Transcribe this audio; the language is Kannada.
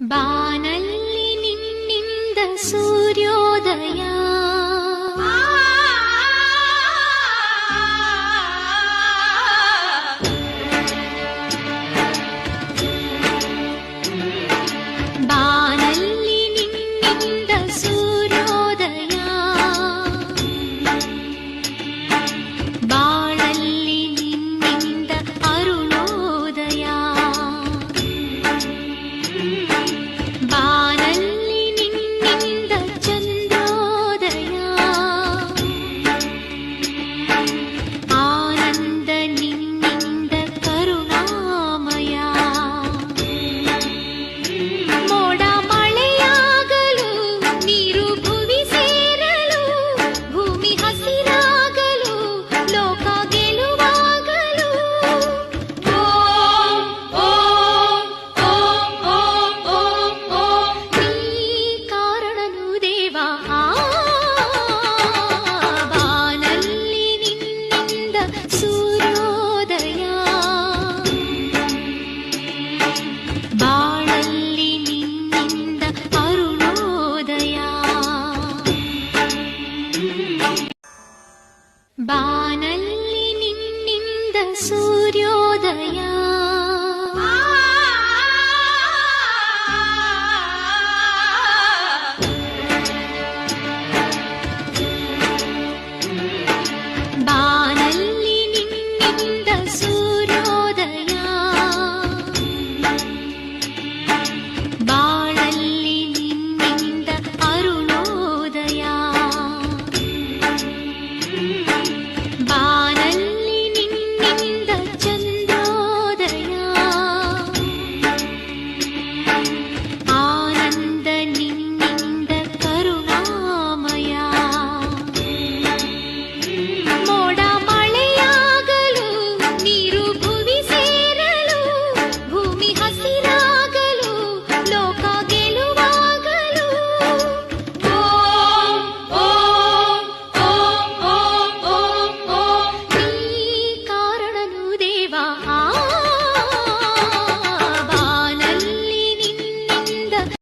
ಬಾನಲ್ಲಿ ನಿನ್ನಿಂದ ಸೂರ್ಯೋದಯ ಬಾನಲ್ಲಿ ನಿನ್ನಿಂದ ಸೂರ್ಯೋದಯ.